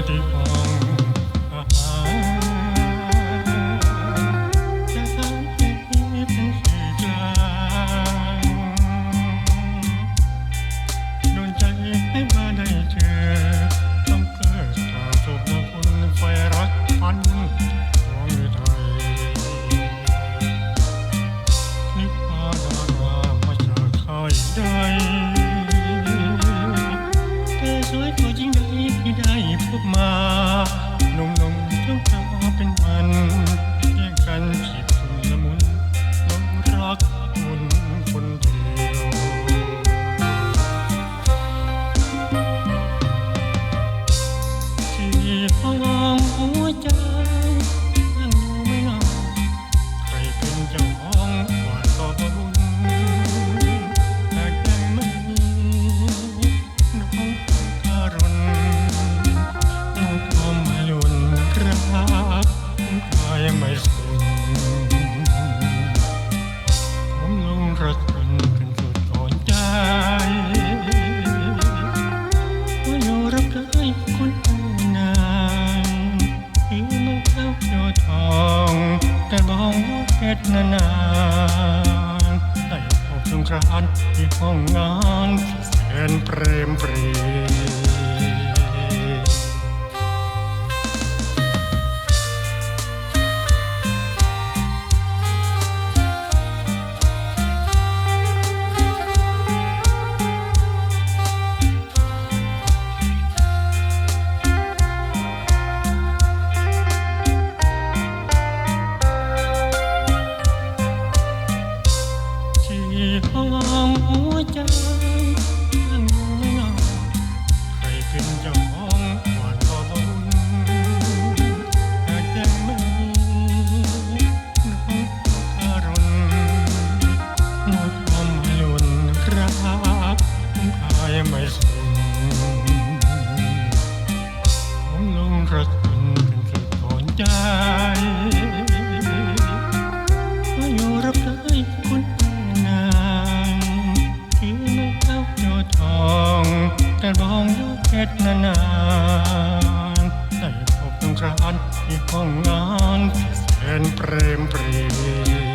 Prati ยิ่งดีที่ได้พบมาหนุ่มๆต้องตาเป็นมันแย่งกัน องแต่บ้องเก็ดนานๆได้พบสงครานที่ห้องงานแสนเปรมปรี ทองแต่บองยกเพชรนานได้พบตรงครานที่ห้องงานแสนเปรมปรี